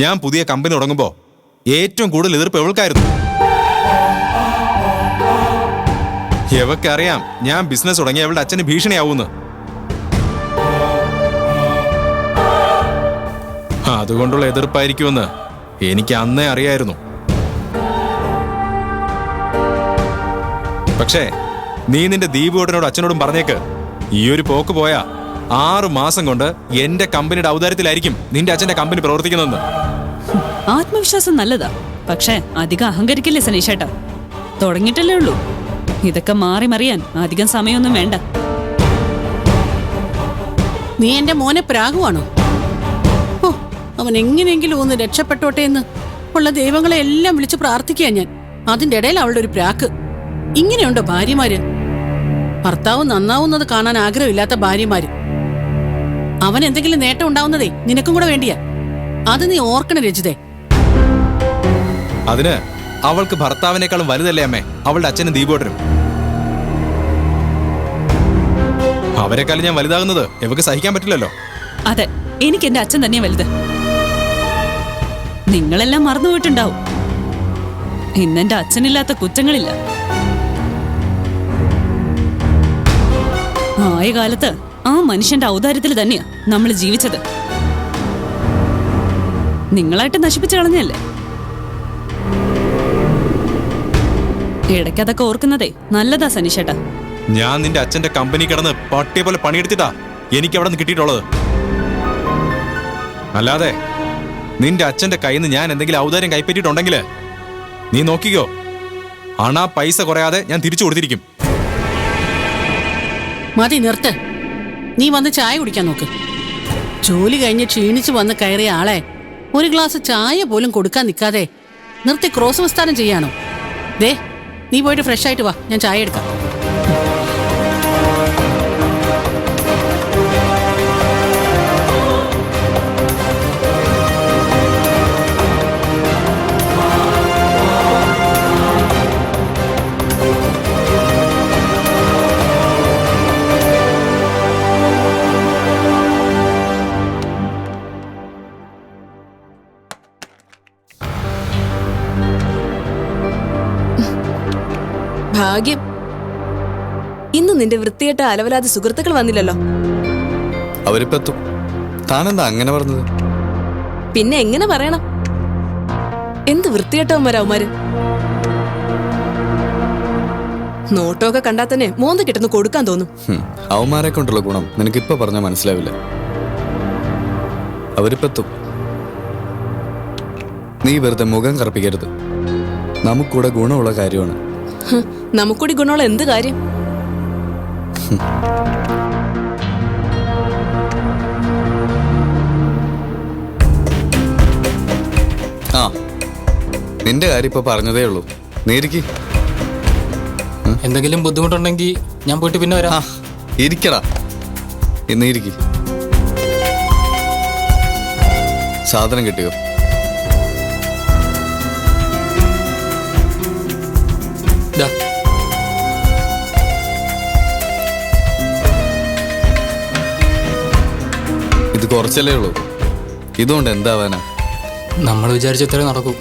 ഞാൻ പുതിയ കമ്പനി തുടങ്ങുമ്പോൾ ഏറ്റവും കൂടുതൽ എതിർപ്പ് എവൾക്കായിരുന്നു എവക്കറിയാം ഞാൻ ബിസിനസ് തുടങ്ങി അവളുടെ അച്ഛന് ഭീഷണിയാവൂന്ന്. അതുകൊണ്ടുള്ള എതിർപ്പായിരിക്കുമെന്ന് എനിക്ക് അന്നേ അറിയായിരുന്നു. പക്ഷേ നീ നിന്റെ ദീപുവേട്ടനോട് അച്ഛനോടും പറഞ്ഞേക്ക് ഈ ഒരു പോക്ക് പോയാ ആറു മാസം കൊണ്ട് എന്റെ കമ്പനിയുടെ ഔദാര്യത്തിലായിരിക്കും നിന്റെ അച്ഛന്റെ കമ്പനി പ്രവർത്തിക്കുന്നതെന്ന്. ആത്മവിശ്വാസം നല്ലതാ. പക്ഷേ അധികം അഹങ്കരിക്കില്ലേ സനീഷേട്ടാ? തുടങ്ങിയിട്ടല്ലേ ഉള്ളൂ. ഇതൊക്കെ മാറി മറിയാൻ അധികം സമയമൊന്നും വേണ്ട. നീ എന്റെ മോനെ പ്രാഗുവാണോ? ഓ അവൻ എങ്ങനെയെങ്കിലും ഒന്ന് രക്ഷപ്പെട്ടോട്ടെ എന്ന് ഉള്ള ദൈവങ്ങളെ എല്ലാം വിളിച്ച് പ്രാർത്ഥിക്കുക ഞാൻ. അതിന്റെ ഇടയിൽ അവളുടെ ഒരു പ്രാക്ക് ഇങ്ങനെയുണ്ടോ ഭാര്യമാര്? ഭർത്താവ് നന്നാവുന്നത് കാണാൻ ആഗ്രഹമില്ലാത്ത ഭാര്യമാര്. അവൻ എന്തെങ്കിലും നേട്ടം ഉണ്ടാവുന്നതേ നിനക്കും കൂടെ വേണ്ടിയാ. അത് നീ ഓർക്കണം രചിതേ അതിന് അവൾക്ക് ഭർത്താവിനേക്കാളും വലുതല്ലേ അമ്മേ? അവളുടെ അച്ഛനും ദീപോട്ടനും അവരെക്കാളും ഞാൻ വലുതാകുന്നത് ഇവക്ക് സഹിക്കാൻ പറ്റില്ലല്ലോ. അതെ എനിക്ക് എന്റെ അച്ഛൻ തന്നെയാ വലുത്. നിങ്ങളെല്ലാം മറന്നുപോയിട്ടുണ്ടാവും. ഇന്നെന്റെ അച്ഛനില്ലാത്ത കുറ്റങ്ങളില്ല. ആയ കാലത്ത് ആ മനുഷ്യന്റെ ഔദാര്യത്തിൽ തന്നെയാ നമ്മൾ ജീവിച്ചത്. നിങ്ങളായിട്ട് നശിപ്പിച്ചു കളഞ്ഞല്ലേ ഇടയ്ക്ക് അതൊക്കെ ഓർക്കുന്നതേ നല്ലതാ സനീഷേട്ടാ. ഞാൻ നിന്റെ അച്ഛന്റെ കമ്പനി കിടന്ന് പട്ടിയെ പോലെ പണിയെടുത്തിട്ടാ എനിക്ക് അവിടെ നിന്ന് കിട്ടിയിട്ടുള്ളത്. അല്ലാതെ നിന്റെ അച്ഛന്റെ കയ്യിൽ നിന്ന് ഞാൻ എന്തെങ്കിലും ഔദാര്യം കൈപ്പറ്റിയിട്ടുണ്ടെങ്കിൽ നീ നോക്കിക്കോ. അണാ പൈസ കുറയാതെ ഞാൻ തിരിച്ചു കൊടുത്തിരിക്കും. മതി നിർത്ത്. നീ വന്ന് ചായ കുടിക്കാൻ നോക്ക്. ജോലി കഴിഞ്ഞ് ക്ഷീണിച്ച് വന്ന് കയറിയ ആളെ ഒരു ഗ്ലാസ് ചായ പോലും കൊടുക്കാൻ നിൽക്കാതെ നിർത്തി ക്രോസ് വിസ്താരം ചെയ്യാണോ ദേ നീ പോയിട്ട് ഫ്രഷ് ആയിട്ട് വാ ഞാൻ ചായ എടുക്കാം. ഭാഗ്യം. ഇന്ന് നിന്റെ വൃത്തിയേട്ട അലവലാതി സുഹൃത്തുക്കൾ വന്നില്ലല്ലോ. അവരിപ്പോ എത്തും താനെന്താ അങ്ങനെ പറഞ്ഞത്? പിന്നെ എങ്ങനെ പറയണം? എന്ത് വൃത്തികെട്ടവന്മാരാ അവന്മാര് നോട്ടമൊക്കെ കണ്ടാൽ തന്നെ മോന്ത കിട്ടുന്നു കൊടുക്കാൻ തോന്നും. ഹും, അവന്മാരെ കൊണ്ടുള്ള ഗുണം നിനക്കിപ്പോ പറഞ്ഞാൽ മനസ്സിലാവില്ല. അവരിപ്പെത്തും. നീ വെറുതെ മുഖം കറുപ്പിക്കരുത്. നമുക്കൂടെ ഗുണമുള്ള കാര്യമാണ്. ഹ്, നമുക്കൂടി ഗുണമുള്ള എന്ത് കാര്യം? ആ നിന്റെ കാര്യം ഇപ്പൊ പറഞ്ഞതേ ഉള്ളൂ. നേരിക്ക് എന്തെങ്കിലും ബുദ്ധിമുട്ടുണ്ടെങ്കിൽ ഞാൻ പോയിട്ട് പിന്നെ വരാം. ഇരിക്കടാ. ഇന്ന് ഇരിക്ക്. സാധനം കിട്ടിയോ? ദാ, ഇത് കുറച്ചല്ലേ ഉള്ളൂ. ഇതുകൊണ്ട് എന്താവാനാ നമ്മൾ വിചാരിച്ച ഇത്രേ നടക്കൂ.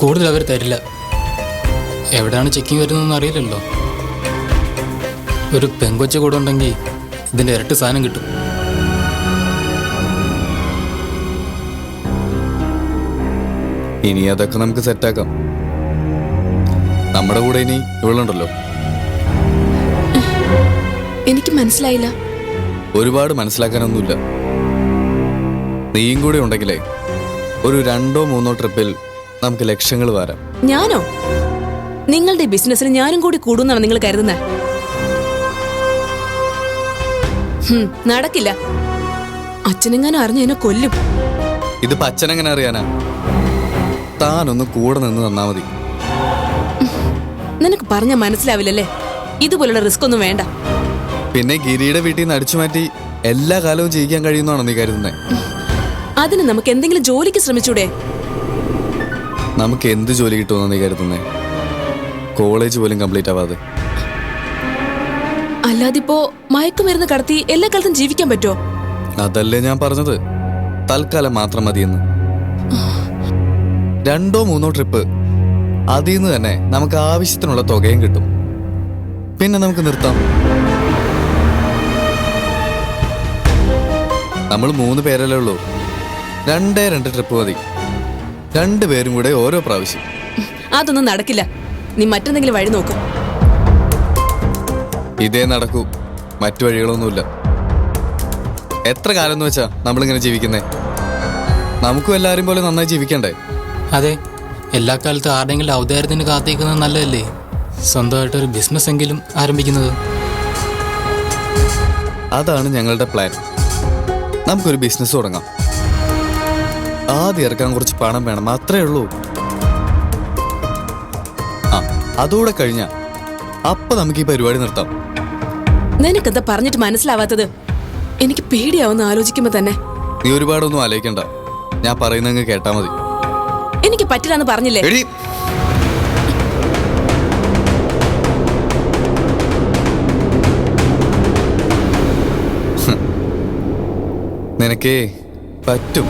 കൂടുതൽ അവർ തരില്ല. എവിടെയാണ് ചെക്കിങ് വരുന്നതെന്ന് അറിയില്ലല്ലോ. ഒരു പെങ്കൊച്ച കൂടെ ഉണ്ടെങ്കിൽ ഇതിന്റെ ഇരട്ടി സാധനം കിട്ടും. ഇനി അതൊക്കെ നമുക്ക് സെറ്റാക്കാം നമ്മുടെ കൂടെ ഇനി ഇവളുണ്ടല്ലോ. എനിക്ക് മനസ്സിലായില്ല. ഒരുപാട് മനസ്സിലാക്കാനൊന്നുമില്ല. നീയും കൂടെ ഉണ്ടെങ്കിലേ ഒരു രണ്ടോ മൂന്നോ ട്രിപ്പിൽ നമുക്ക് ലക്ഷങ്ങൾ വരാം. ഞാനോ? നിങ്ങളുടെ ബിസിനസ്സിൽ ഞാനും കൂടി കൂടുന്നാണ് നിങ്ങൾ കരുതുന്നത് നടക്കില്ല. അച്ഛനെങ്ങാനും അറിഞ്ഞ എന്നെ കൊല്ലും. ഇതിപ്പോ അച്ഛനെങ്ങനെ അറിയാനാ? താനൊന്ന് കൂടെ നിന്ന് തന്നാ മതി. നിനക്ക് പറഞ്ഞാൽ മനസ്സിലാവില്ലല്ലേ? ഇതുപോലുള്ള റിസ്ക് ഒന്നും വേണ്ട. പിന്നെ ഗിരിയുടെ വീട്ടിൽ നിന്ന് അടിച്ചു മാറ്റി എല്ലാ കാലവും ജീവിക്കാൻ കഴിയുന്നതാണോ നീ കരുതുന്നത് അതിന് നമുക്ക് എന്തെങ്കിലും ജോലിക്ക് ശ്രമിച്ചൂടെ? നമുക്ക് എന്ത് ജോലി കിട്ടുമെന്ന് നീ കരുതുന്നേ? കോളേജ് പോലും കംപ്ലീറ്റ് ആവാതെ. അല്ലാതിപ്പോ മയക്കുമരുന്ന് കടത്തി എല്ലാ കാലത്തും ജീവിക്കാൻ പറ്റുമോ അതല്ലേ ഞാൻ പറഞ്ഞത്. തൽക്കാലം മാത്രം മതിയെന്ന്. രണ്ടോ മൂന്നോ ട്രിപ്പ് അതിൽ നിന്ന് തന്നെ നമുക്ക് ആവശ്യത്തിനുള്ള തുകയും കിട്ടും. പിന്നെ നമുക്ക് നിർത്താം. നമ്മൾ മൂന്ന് പേരല്ലേ ഉള്ളൂ. രണ്ടേ രണ്ട് ട്രിപ്പ് മതി. രണ്ടുപേരും കൂടെ ഓരോ പ്രാവശ്യം. അതൊന്നും നടക്കില്ല. നീ മറ്റെന്തെങ്കിലും വഴി നോക്കും. ഇതേ നടക്കൂ. മറ്റു വഴികളൊന്നുമില്ല. എത്ര കാലം എന്ന് വെച്ചാ നമ്മളിങ്ങനെ ജീവിക്കുന്നേ? നമുക്കും എല്ലാവരും പോലെ നന്നായി ജീവിക്കണ്ടേ? അതെ എല്ലാ കാലത്തും ആരുടെങ്കിലും ഔദാര്യത്തിന് കാത്തിരിക്കുന്നത് നല്ലതല്ലേ? സ്വന്തമായിട്ടൊരു ബിസിനസ് എങ്കിലും ആരംഭിക്കുന്നത്. അതാണ് ഞങ്ങളുടെ പ്ലാൻ നമുക്കൊരു ബിസിനസ് തുടങ്ങാം. ആദ്യം ഇറക്കാൻ കുറച്ച് പണം വേണം അത്രേ ഉള്ളൂ. ആ അതുകൂടെ കഴിഞ്ഞ അപ്പൊ നമുക്ക് ഈ പരിപാടി നിർത്താം. നിനക്കെന്താ പറഞ്ഞിട്ട് മനസ്സിലാവാത്തത്? എനിക്ക് പേടിയാവുന്ന ആലോചിക്കുമ്പോ തന്നെ. നീ ഒരുപാടൊന്നും ആലോചിക്കണ്ട. ഞാൻ പറയുന്നങ്ങ് കേട്ടാ മതി. എനിക്ക് പറ്റില്ലെന്ന് പറഞ്ഞില്ലേ? എടി നിനക്കേ പറ്റും.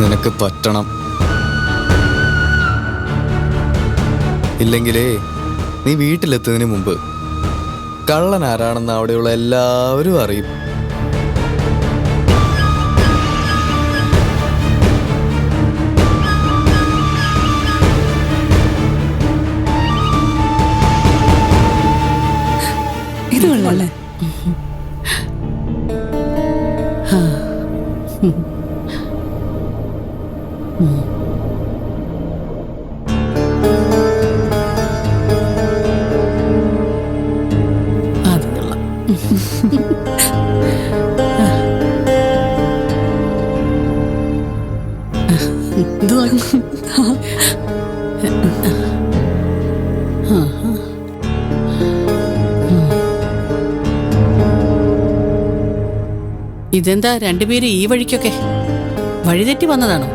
നിനക്ക് പറ്റണം. ഇല്ലെങ്കിലേ നീ വീട്ടിലെത്തുന്നതിന് മുമ്പ് കള്ളൻ ആരാണെന്ന് അവിടെയുള്ള എല്ലാവരും അറിയും. Mm-hmm. ഇതെന്താ രണ്ടുപേരും ഈ വഴിക്കൊക്കെ? വഴിതെറ്റി വന്നതാണോ?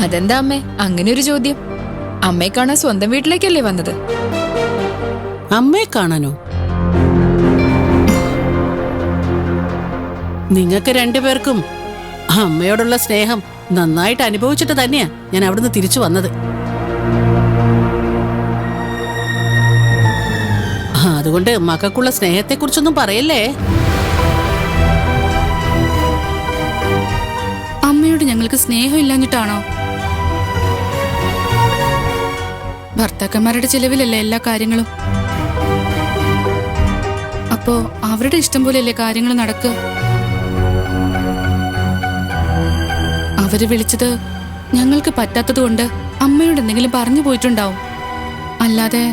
അതെന്താ അമ്മേ? അങ്ങനെ ഒരു ചോദ്യം. അമ്മയെ കാണാൻ സ്വന്തം വീട്ടിലേക്കല്ലേ വന്നത്? അമ്മയെ കാണാനോ? നിങ്ങൾക്ക് രണ്ടുപേർക്കും അമ്മയോടുള്ള സ്നേഹം നന്നായിട്ട് അനുഭവിച്ചിട്ട് തന്നെയാ ഞാൻ അവിടുന്ന് തിരിച്ചു വന്നത്. അതുകൊണ്ട് മക്കൾക്കുള്ള സ്നേഹത്തെക്കുറിച്ചൊന്നും പറയല്ലേ? അമ്മയോട് ഞങ്ങൾക്ക് സ്നേഹമില്ലാഞ്ഞിട്ടാണോ? ഭർത്താക്കന്മാരുടെ ചിലവിലല്ലേ എല്ലാ കാര്യങ്ങളും? അപ്പോ അവരുടെ ഇഷ്ടം പോലെയല്ലേ കാര്യങ്ങൾ നടക്കുക അവർ വിളിച്ചത് ഞങ്ങൾക്ക് പറ്റാത്തതുകൊണ്ട് അമ്മയോട് എന്തെങ്കിലും പറഞ്ഞു പോയിട്ടുണ്ടാവും. അല്ലാതെ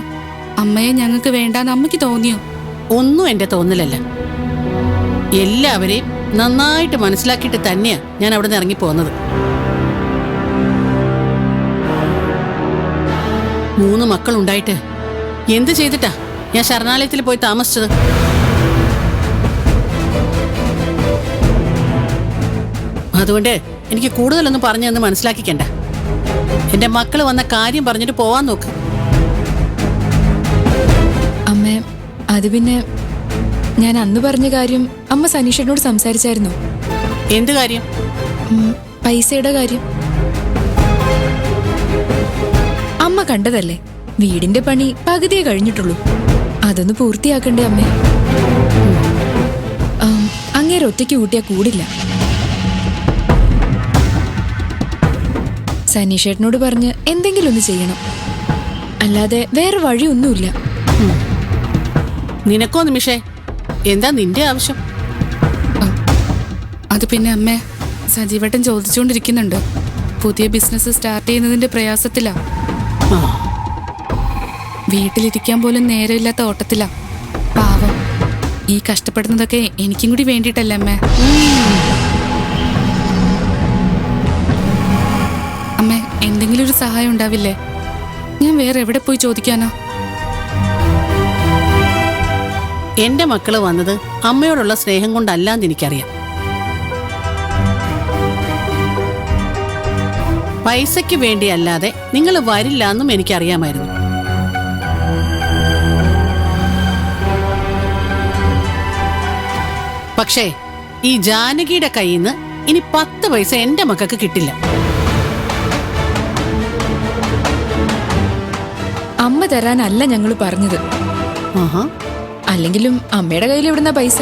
അമ്മയെ ഞങ്ങൾക്ക് വേണ്ടാന്ന് അമ്മയ്ക്ക് തോന്നിയോ? ഒന്നും എന്റെ തോന്നലല്ല. എല്ലാവരെയും നന്നായിട്ട് മനസ്സിലാക്കിയിട്ട് തന്നെയാ ഞാൻ അവിടെ ഇറങ്ങി ഇറങ്ങിപ്പോന്നത് മൂന്ന് മക്കളുണ്ടായിട്ട് എന്ത് ചെയ്തിട്ടാ ഞാൻ ശരണാലയത്തിൽ പോയി താമസിച്ചത്? അതുകൊണ്ട് എനിക്ക് കൂടുതലൊന്നും പറഞ്ഞു എന്ന് മനസ്സിലാക്കിക്കണ്ട. എന്റെ മക്കൾ വന്ന കാര്യം പറഞ്ഞിട്ട് പോവാൻ നോക്ക്. അമ്മേ അത് പിന്നെ ഞാൻ അന്ന് പറഞ്ഞ കാര്യം അമ്മ സനീഷനോട് സംസാരിച്ചായിരുന്നു. എന്ത് കാര്യം? പൈസയുടെ കാര്യം. അമ്മ കണ്ടതല്ലേ? വീടിന്റെ പണി പകുതിയെ കഴിഞ്ഞിട്ടുള്ളൂ. അതൊന്ന് പൂർത്തിയാക്കണ്ടേ അമ്മേ? അങ്ങേര ഒറ്റയ്ക്ക് കൂട്ടിയാ കൂടില്ല. സനീഷേട്ടനോട് പറഞ്ഞ് എന്തെങ്കിലും ഒന്ന് ചെയ്യണം. അല്ലാതെ വേറെ വഴിയൊന്നുമില്ല. നിനക്കോ നിമിഷേ? എന്താ നിന്റെ ആവശ്യം? അത് പിന്നെ അമ്മേ സജീവട്ടൻ ചോദിച്ചുകൊണ്ടിരിക്കുന്നുണ്ട് പുതിയ ബിസിനസ് സ്റ്റാർട്ട് ചെയ്യുന്നതിന്റെ പ്രയാസത്തിലാ. വീട്ടിലിരിക്കാൻ പോലും നേരമില്ലാത്ത ഓട്ടത്തിലാ. പാവം ഈ കഷ്ടപ്പെടുന്നതൊക്കെ എനിക്കും കൂടി വേണ്ടിയിട്ടല്ലേ അമ്മേ. അമ്മേ എന്തെങ്കിലും ഒരു സഹായം ഉണ്ടാവില്ലേ? ഞാൻ വേറെ എവിടെ പോയി ചോദിക്കാനാ? എന്റെ മക്കൾ വന്നത് അമ്മയോടുള്ള സ്നേഹം കൊണ്ടല്ല എന്ന് എനിക്കറിയാം. പൈസയ്ക്ക് വേണ്ടിയല്ലാതെ നിങ്ങൾ വരില്ല എന്നും എനിക്കറിയാമായിരുന്നു. പക്ഷേ ഈ ജാനകിയുടെ കയ്യിൽ നിന്ന് ഇനി പത്ത് പൈസ എന്റെ മക്കൾക്ക് കിട്ടില്ല. അമ്മ തരാനല്ല ഞങ്ങൾ പറഞ്ഞത്. ആഹാ. അല്ലെങ്കിലും അമ്മയുടെ കയ്യിൽ എവിടുന്ന പൈസ?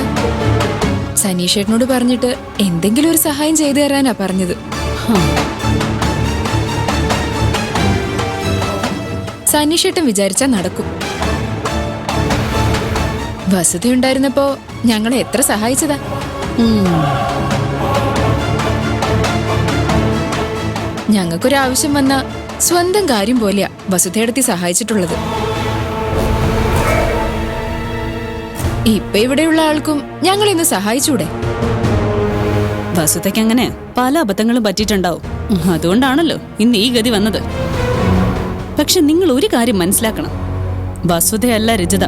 സനീഷേട്ടനോട് പറഞ്ഞിട്ട് എന്തെങ്കിലും ഒരു സഹായം ചെയ്തു തരാനാ പറഞ്ഞത്. സനീഷേട്ടൻ വിചാരിച്ചാ നടക്കും. വസതി ഉണ്ടായിരുന്നപ്പോ ഞങ്ങളെ എത്ര സഹായിച്ചതാ. ഞങ്ങൾക്കൊരാവശ്യം വന്ന സ്വന്തം കാര്യം പോലെയാ വസുധയെടുത്തി സഹായിച്ചിട്ടുള്ളത്. ഇപ്പൊ ഇവിടെയുള്ള ആൾക്കും ഞങ്ങൾ ഇന്ന് സഹായിച്ചൂടെ? വസുതയ്ക്ക് അങ്ങനെ പല അബദ്ധങ്ങളും പറ്റിയിട്ടുണ്ടാവും. അതുകൊണ്ടാണല്ലോ ഇന്ന് ഈ ഗതി വന്നത്. പക്ഷെ നിങ്ങൾ ഒരു കാര്യം മനസ്സിലാക്കണം. വസുതയല്ല രജിത.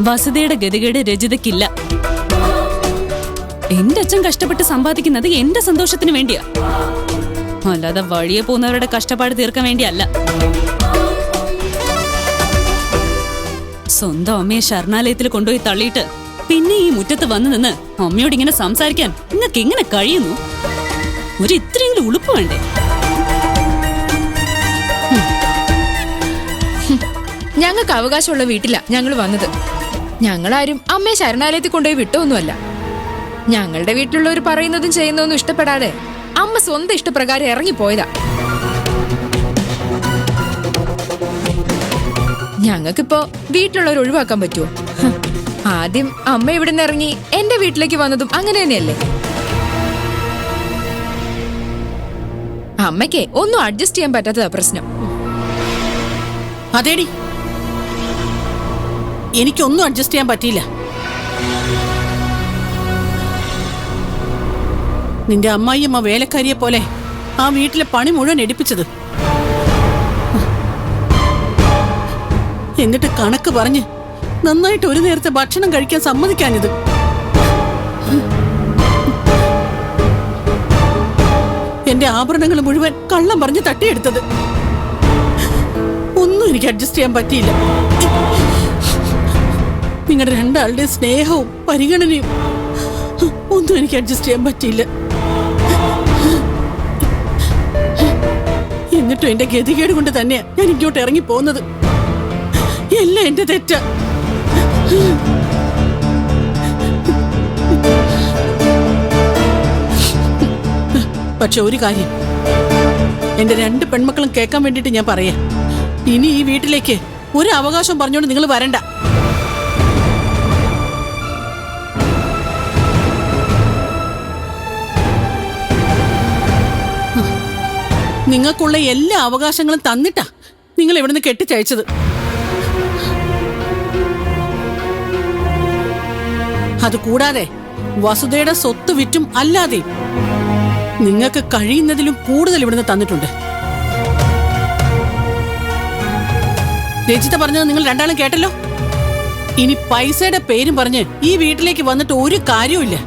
വസുതയുടെ ഗതികേട് രജിതയ്ക്കില്ല. എന്റെ അച്ഛൻ കഷ്ടപ്പെട്ട് സമ്പാദിക്കുന്നത് എന്റെ സന്തോഷത്തിന് വേണ്ടിയാ. അല്ലാതെ വഴിയെ പോകുന്നവരുടെ കഷ്ടപ്പാട് തീർക്കാൻ വേണ്ടിയല്ല. സ്വന്തം അമ്മയെ ശരണാലയത്തിൽ കൊണ്ടുപോയി തള്ളിയിട്ട് പിന്നെ ഈ മുറ്റത്ത് വന്നു നിന്ന് അമ്മയോട് ഇങ്ങനെ സംസാരിക്കാൻ നിങ്ങൾക്ക് എങ്ങനെ കഴിയുന്നു? ഒരു ഇത്രയെങ്കിലും ഉളുപ്പ് വേണ്ടേ? ഞങ്ങൾക്ക് അവകാശമുള്ള വീട്ടിലാ ഞങ്ങൾ വന്നത്. ഞങ്ങളാരും അമ്മയെ ശരണാലയത്തിൽ കൊണ്ടുപോയി വിട്ടൊന്നുമല്ല. ഞങ്ങളുടെ വീട്ടിലുള്ളവർ പറയുന്നതും ചെയ്യുന്നതൊന്നും ഇഷ്ടപ്പെടാതെ അമ്മ സ്വന്തം ഇഷ്ടപ്രകാരം ഇറങ്ങിപ്പോയതാ. ഞങ്ങൾക്കിപ്പോ വീട്ടിലുള്ളവർ ഒഴിവാക്കാൻ പറ്റുമോ ആദ്യം അമ്മ ഇവിടുന്ന് ഇറങ്ങി എന്റെ വീട്ടിലേക്ക് വന്നതും അങ്ങനെ തന്നെയല്ലേ? അമ്മയ്ക്ക് ഒന്നും അഡ്ജസ്റ്റ് ചെയ്യാൻ പറ്റാത്തതാ പ്രശ്നം. അതേടി. എനിക്കൊന്നും അഡ്ജസ്റ്റ് ചെയ്യാൻ പറ്റിയില്ല. നിന്റെ അമ്മായിയമ്മ വേലക്കാരിയെ പോലെ ആ വീട്ടിലെ പണി മുഴുവൻ എടുപ്പിച്ചത്. എന്നിട്ട് കണക്ക് പറഞ്ഞ് നന്നായിട്ട് ഒരു നേരത്തെ ഭക്ഷണം കഴിക്കാൻ സമ്മതിക്കാഞ്ഞത്. എന്റെ ആഭരണങ്ങൾ മുഴുവൻ കള്ളം പറഞ്ഞ് തട്ടിയെടുത്തത്. ഒന്നും എനിക്ക് അഡ്ജസ്റ്റ് ചെയ്യാൻ പറ്റിയില്ല. നിങ്ങളുടെ രണ്ടാളുടെ സ്നേഹവും പരിഗണനയും ഒന്നും എനിക്ക് അഡ്ജസ്റ്റ് ചെയ്യാൻ പറ്റിയില്ല. എന്നിട്ടും എന്റെ ഗതികേട് കൊണ്ട് തന്നെയാ ഞാൻ ഇങ്ങോട്ട് ഇറങ്ങി പോകുന്നത്. എല്ലാം എന്റെ തെറ്റ. പക്ഷെ ഒരു കാര്യം എന്റെ രണ്ട് പെൺമക്കളും കേൾക്കാൻ വേണ്ടിയിട്ട് ഞാൻ പറയാ. ഇനി ഈ വീട്ടിലേക്ക് ഒരു അവകാശം പറഞ്ഞുകൊണ്ട് നിങ്ങൾ വരണ്ട. നിങ്ങൾക്കുള്ള എല്ലാ അവകാശങ്ങളും തന്നിട്ടാ നിങ്ങൾ ഇവിടുന്ന് കെട്ടിച്ചയച്ചത്. അത് കൂടാതെ വസുധയുടെ സ്വത്ത് വിറ്റും അല്ലാതെ നിങ്ങൾക്ക് കഴിയുന്നതിലും കൂടുതൽ ഇവിടുന്ന് തന്നിട്ടുണ്ട്. രജിത പറഞ്ഞത് നിങ്ങൾ രണ്ടാളും കേട്ടല്ലോ? ഇനി പൈസയുടെ പേരും പറഞ്ഞ് ഈ വീട്ടിലേക്ക് വന്നിട്ട് ഒരു കാര്യവുമില്ല.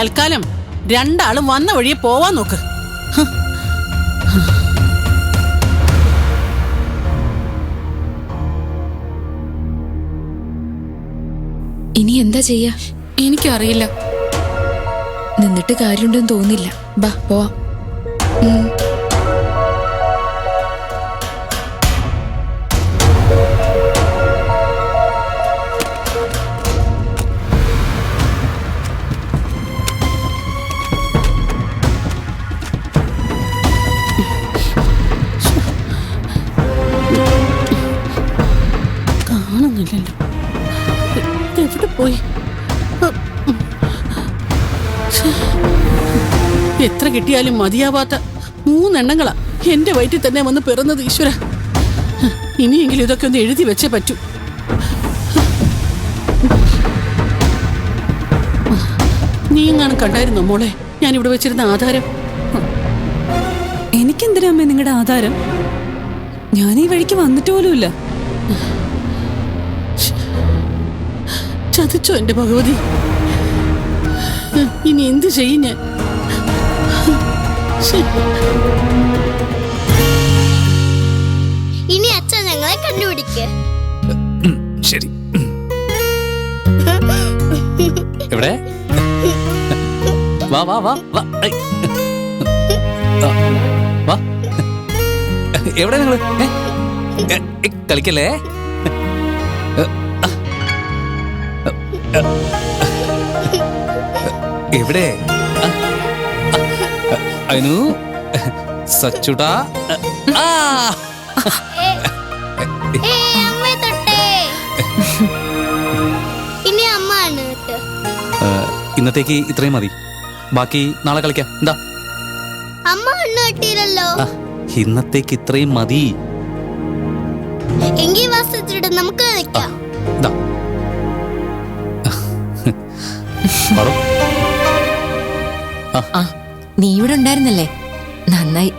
തൽക്കാലം രണ്ടാളും വന്ന വഴിയെ പോവാൻ നോക്ക്. ഇനി എന്താ ചെയ്യാ? എനിക്കറിയില്ല. നിന്നിട്ട് കാര്യമുണ്ടെന്ന് തോന്നില്ല. ബാ പോവാം. എത്ര കിട്ടിയാലും മതിയാവാത്ത മൂന്നെണ്ണങ്ങളാ എന്റെ വയറ്റിൽ തന്നെ വന്ന് പിറന്നത് ഈശ്വര. ഇനിയെങ്കിലും ഇതൊക്കെ ഒന്ന് എഴുതി വെച്ചേ പറ്റൂ. നീ എങ്ങാനും കണ്ടായിരുന്നോ മോളെ? ഞാൻ ഇവിടെ വെച്ചിരുന്ന ആധാരം. എനിക്കെന്തിനാ അമ്മേ നിങ്ങളുടെ ആധാരം? ഞാൻ ഈ വഴിക്ക് വന്നിട്ട് പോലുമില്ല. ചതിച്ചോ എന്റെ ഭഗവതി. ഇനി എന്ത് ചെയ്യും ഞാൻ? ശ്ശെ. ഞങ്ങളെ കണ്ടുപിടിക്ക്. ശരി. എവിടെ? വാ വാ വാ വാ. വാ. എവിടെ ഏ, കളിക്കല്ലേ? എവിടെ? അനു സച്ചുടാ. ആ. ഏ അമ്മ തൊട്ടേ. ഇനി അമ്മ ആണ് കേട്ടോ. ഏ, ഇന്നത്തേക്ക് ഇത്രയും മതി. ബാക്കി നാളെ കളിക്കാം. എന്താ? അമ്മ കണ്ണു കെട്ടിയില്ലല്ലോ. ആ, ഇന്നത്തേക്ക് ഇത്രയും മതി. എങ്കിൽ നമുക്ക് കളിക്കാം. ദാ. പാടോ. ആ. നീ ഇവിടെ ഉണ്ടായിരുന്നല്ലേ നന്നായി.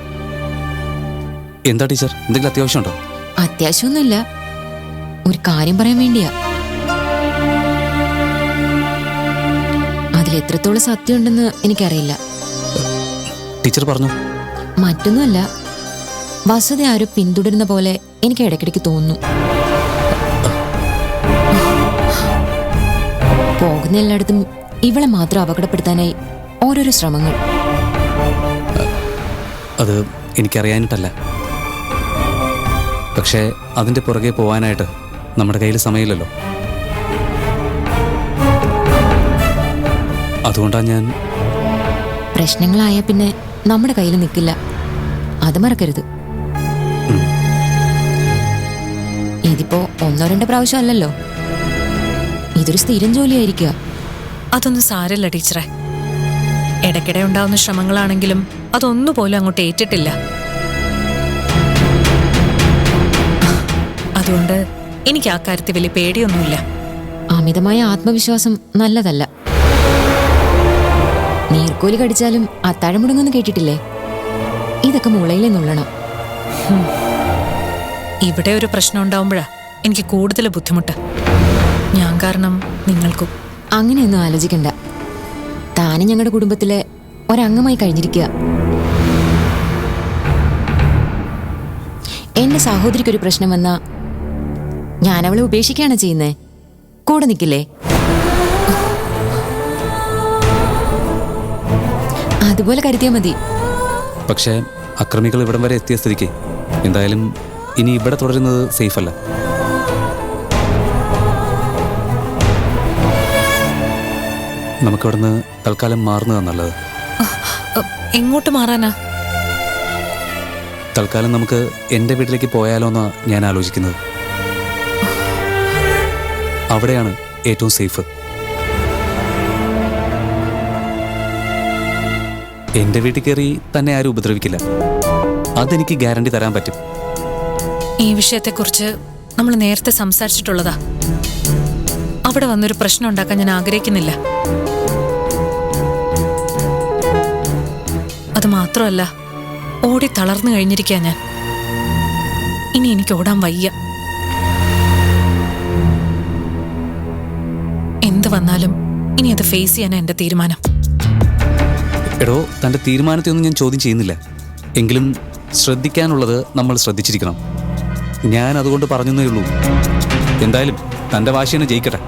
എന്താ ടീച്ചർ? എന്തെങ്കിലും അത്യാവശ്യമുണ്ടോ? അത്യാവശ്യമൊന്നുമില്ല. ഒരു കാര്യം പറയാൻ വേണ്ടിയാ. അതിൽ എത്രത്തോളം സത്യമുണ്ടെന്ന് എനിക്കറിയില്ല. ടീച്ചർ പറഞ്ഞു. മറ്റൊന്നുമല്ല. വസുത ആരും പിന്തുടരുന്ന പോലെ എനിക്ക് ഇടയ്ക്കിടയ്ക്ക് തോന്നുന്നു. പോകുന്ന എല്ലായിടത്തും ഇവളെ മാത്രം അപകടപ്പെടുത്താനായി ഓരോരോ ശ്രമങ്ങൾ. അത് എനിക്കറിയാനിട്ടല്ല. പക്ഷേ അതിന്റെ പുറകെ പോവാനായിട്ട് നമ്മുടെ കയ്യിൽ സമയമില്ലല്ലോ. അതുകൊണ്ടാണ് ഞാൻ പ്രശ്നങ്ങളായ പിന്നെ നമ്മുടെ കയ്യിൽ നിൽക്കില്ല. അത് മറക്കരുത്. ഇതിപ്പോ ഒന്നോ രണ്ടോ പ്രാവശ്യം അല്ലല്ലോ. ഇതൊരു സ്ഥിരം ജോലിയായിരിക്കുക. അതൊന്നും സാരല്ല ടീച്ചറെ. ഇടയ്ക്കിടെ ഉണ്ടാവുന്ന ശ്രമങ്ങളാണെങ്കിലും അതൊന്നുപോലും അങ്ങോട്ട് ഏറ്റിട്ടില്ല. അതുകൊണ്ട് എനിക്ക് ആ കാര്യത്തിൽ വലിയ പേടിയൊന്നുമില്ല. അമിതമായ ആത്മവിശ്വാസം നല്ലതല്ല. നീർക്കോലി കടിച്ചാലും അത്താഴം മുടങ്ങുന്ന കേട്ടിട്ടില്ലേ? ഇതൊക്കെ മുളയിലെ നുള്ളണം. ഇവിടെ ഒരു പ്രശ്നം ഉണ്ടാവുമ്പോഴാ എനിക്ക് കൂടുതൽ ബുദ്ധിമുട്ട്. ഞാൻ കാരണം നിങ്ങൾക്കും. അങ്ങനെയൊന്നും ആലോചിക്കണ്ട. താനും ഞങ്ങളുടെ കുടുംബത്തിലെ ഒരംഗമായി കഴിഞ്ഞിരിക്കുക. എന്റെ സഹോദരിക്കൊരു പ്രശ്നം വന്ന ഞാൻ അവളെ ഉപേക്ഷിക്കുകയാണ് ചെയ്യുന്നേ. കൂടെ നിൽക്കില്ലേ? അതുപോലെ കരുതിയാ മതി. പക്ഷേ അക്രമികൾ ഇവിടം വരെ എത്തിയ സ്ഥിതിക്ക് എന്തായാലും ഇനി ഇവിടെ തുടരുന്നത് സേഫ് അല്ല നമുക്കിവിടുന്ന് തൽക്കാലം മാറുന്നതാണ് നല്ലത്. എങ്ങോട്ട് മാറാനാ? തൽക്കാലം നമുക്ക് എന്റെ വീട്ടിലേക്ക് പോയാലോ എന്നാണ് ഞാൻ ആലോചിക്കുന്നത്. അവിടെയാണ് ഏറ്റവും സേഫ്. എന്റെ വീട്ടിൽ കയറി തന്നെ ആരും ഉപദ്രവിക്കില്ല. അതെനിക്ക് ഗ്യാരണ്ടി തരാൻ പറ്റും. ഈ വിഷയത്തെക്കുറിച്ച് നമ്മൾ നേരത്തെ സംസാരിച്ചിട്ടുള്ളതാ. അവിടെ വന്നൊരു പ്രശ്നം ഉണ്ടാക്കാൻ ഞാൻ ആഗ്രഹിക്കുന്നില്ല. അത് മാത്രമല്ല ഓടി തളർന്നു കഴിഞ്ഞിരിക്കുക ഞാൻ. ഇനി എനിക്ക് ഓടാൻ വയ്യ. എന്ത് വന്നാലും ഇനി അത് ഫേസ് ചെയ്യാനാ എന്റെ തീരുമാനം. എടോ തന്റെ തീരുമാനത്തെ ഒന്നും ഞാൻ ചോദ്യം ചെയ്യുന്നില്ല. എങ്കിലും ശ്രദ്ധിക്കാനുള്ളത് നമ്മൾ ശ്രദ്ധിച്ചിരിക്കണം. ഞാൻ അതുകൊണ്ട് പറഞ്ഞതേ ഉള്ളൂ. എന്തായാലും തന്റെ വാശിനെ ജയിക്കട്ടെ.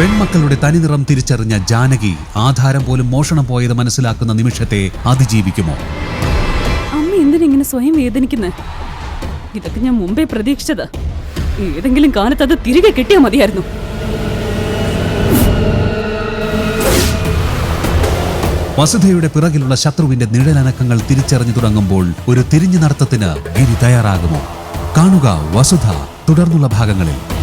പെൺമക്കളുടെ തനിനിറം തിരിച്ചറിഞ്ഞ ജാനകി ആധാരം പോലും മോഷണം പോയത് മനസ്സിലാക്കുന്ന നിമിഷത്തെ അതിജീവിക്കുമോ? അമ്മ എന്തിനെ സ്വയം വേദനിക്കുന്നത് ഇതൊക്കെ ഞാൻ മുമ്പേ പ്രതീക്ഷിച്ചത്. ഏതെങ്കിലും കാലത്ത് അത് തിരികെ കിട്ടിയാൽ മതിയായിരുന്നു. വസുധയുടെ പിറകിലുള്ള ശത്രുവിന്റെ നിഴലനക്കങ്ങൾ തിരിച്ചറിഞ്ഞു തുടങ്ങുമ്പോൾ ഒരു തിരിഞ്ഞു നടത്തത്തിന് ഗിരി തയ്യാറാകുമോ? കാണുക വസുധ തുടർന്നുള്ള ഭാഗങ്ങളിൽ.